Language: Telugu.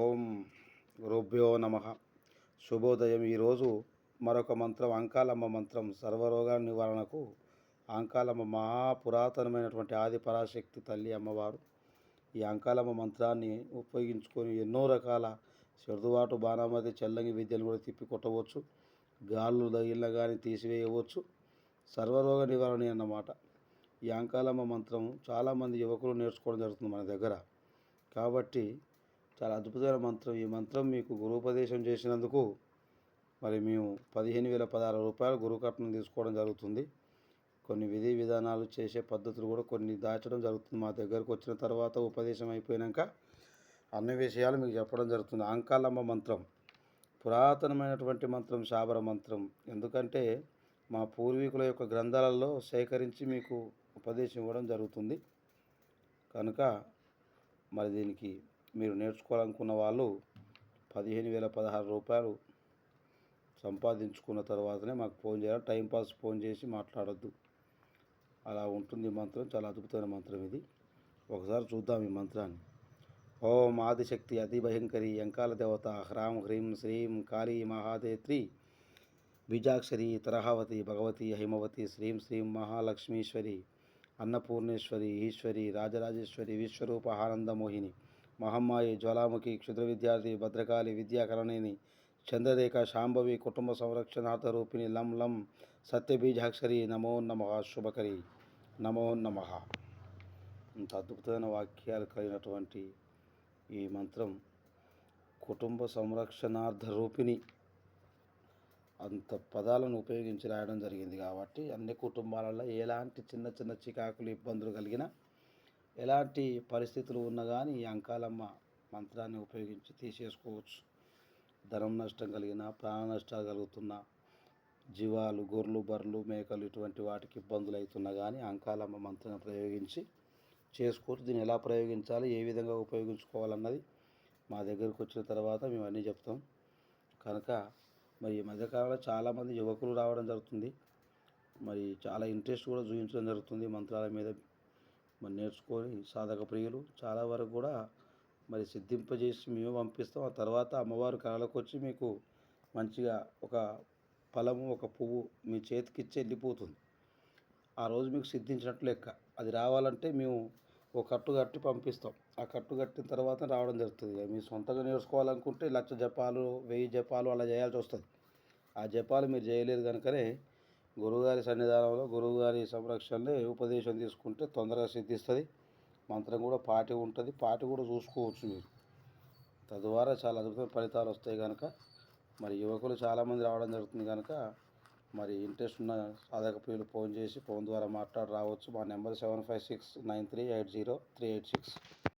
ఓం గురుభ్యో నమ. శుభోదయం ఈరోజు మరొక మంత్రం అంకాలమ్మ మంత్రం సర్వరోగాల నివారణకు అంకాలమ్మ మహాపురాతనమైనటువంటి ఆది పరాశక్తి తల్లి అమ్మవారు. ఈ అంకాలమ్మ మంత్రాన్ని ఉపయోగించుకొని ఎన్నో రకాల చెడువాటు బాణామతి చెల్లంగి విద్యను కూడా తిప్పి కొట్టవచ్చు గాళ్ళు తగిలిన కానీ తీసివేయవచ్చు. సర్వరోగ నివారణ అన్నమాట. ఈ అంకాలమ్మ మంత్రం చాలామంది యువకులు నేర్చుకోవడం జరుగుతుంది మన దగ్గర. కాబట్టి చాలా అద్భుతమైన మంత్రం. ఈ మంత్రం మీకు గురుపదేశం చేసినందుకు మరి మేము పదిహేను వేల పదహారు రూపాయలు గురుకట్నం తీసుకోవడం జరుగుతుంది. కొన్ని విధి విధానాలు చేసే పద్ధతులు కూడా కొన్ని దాచడం జరుగుతుంది. మా దగ్గరకు వచ్చిన తర్వాత ఉపదేశం అయిపోయాక అన్ని విషయాలు మీకు చెప్పడం జరుగుతుంది. అంకాలమ్మ మంత్రం పురాతనమైనటువంటి మంత్రం శాబర మంత్రం. ఎందుకంటే మా పూర్వీకుల యొక్క గ్రంథాలలో సేకరించి మీకు ఉపదేశం ఇవ్వడం జరుగుతుంది. కనుక మరి దీనికి మీరు నేర్చుకోవాలనుకున్న వాళ్ళు పదిహేను వేల పదహారు రూపాయలు సంపాదించుకున్న తర్వాతనే మాకు ఫోన్ చేయాలి. టైంపాస్ ఫోన్ చేసి మాట్లాడొద్దు. అలా ఉంటుంది మంత్రం. చాలా అద్భుతమైన మంత్రం ఇది. ఒకసారి చూద్దాం ఈ మంత్రాన్ని. ఓం ఆదిశక్తి అతి భయంకరి ఎంకాల దేవత హ్రాం హ్రీం శ్రీం కాళీ మహాదేత్రి బీజాక్షరి తరహావతి భగవతి హైమవతి శ్రీం శ్రీం మహాలక్ష్మీశ్వరి అన్నపూర్ణేశ్వరి ఈశ్వరి రాజరాజేశ్వరి విశ్వరూప ఆనందమోహిని మహమ్మాయి జ్వాలాముఖి క్షుద్ర విద్యార్థి భద్రకాళి విద్యాకరణిని చంద్రరేఖ శాంభవి కుటుంబ సంరక్షణార్థ రూపిణి లం లం సత్యబీజాక్షరి నమో నమ శుభకరి. నమో నమ. ఇంత అద్భుతమైన వాక్యాలు కలిగినటువంటి ఈ మంత్రం కుటుంబ సంరక్షణార్థ రూపిణి. అంత పదాలను ఉపయోగించి రాయడం జరిగింది కాబట్టి అన్ని కుటుంబాలలో ఎలాంటి చిన్న చిన్న చికాకులు ఇబ్బందులు కలిగినా ఎలాంటి పరిస్థితులు ఉన్నా కానీ ఈ అంకాలమ్మ మంత్రాన్ని ఉపయోగించి తీసేసుకోవచ్చు. ధనం నష్టం కలిగిన ప్రాణ నష్టాలు కలుగుతున్నా జీవాలు గొర్రెలు బర్రెలు మేకలు ఇటువంటి వాటికి ఇబ్బందులు అవుతున్నా కానీ అంకాలమ్మ మంత్రాన్ని ప్రయోగించి చేసుకోవచ్చు. దీన్ని ఎలా ప్రయోగించాలి ఏ విధంగా ఉపయోగించుకోవాలన్నది మా దగ్గరకు వచ్చిన తర్వాత మేము అన్నీ చెప్తాం. కనుక మరి ఈ మధ్యకాలంలో చాలామంది యువకులు రావడం జరుగుతుంది. మరి చాలా ఇంట్రెస్ట్ కూడా చూపించడం జరుగుతుంది మంత్రాల మీద. మరి నేర్చుకొని సాధక ప్రియులు చాలా వరకు కూడా మరి సిద్ధింపజేసి మేము పంపిస్తాం. ఆ తర్వాత అమ్మవారు కళలకు వచ్చి మీకు మంచిగా ఒక ఫలము ఒక పువ్వు మీ చేతికి ఇచ్చి వెళ్ళిపోతుంది. ఆ రోజు మీకు సిద్ధించినట్లు లెక్క. అది రావాలంటే మేము ఒక కట్టు కట్టి పంపిస్తాం. ఆ కట్టు కట్టిన తర్వాత రావడం జరుగుతుంది. మీరు సొంతంగా నేర్చుకోవాలనుకుంటే లక్ష జపాలు వెయ్యి జపాలు అలా చేయాల్సి వస్తుంది. ఆ జపాలు మీరు చేయలేరు కనుకనే గురువుగారి సన్నిధానంలో గురువుగారి సంరక్షణని ఉపదేశం తీసుకుంటే తొందరగా సిద్ధిస్తుంది. మంత్రం కూడా పాటి ఉంటుంది. పాటి కూడా చూసుకోవచ్చు మీరు. తద్వారా చాలా అద్భుతమైన ఫలితాలు వస్తాయి కనుక మరి యువకులు చాలామంది రావడం జరుగుతుంది కనుక మరి ఇంట్రెస్ట్ ఉన్న సాధక ప్రియులు ఫోన్ చేసి ఫోన్ ద్వారా మాట్లాడి రావచ్చు. మా number seven five six nine three eight zero three eight six.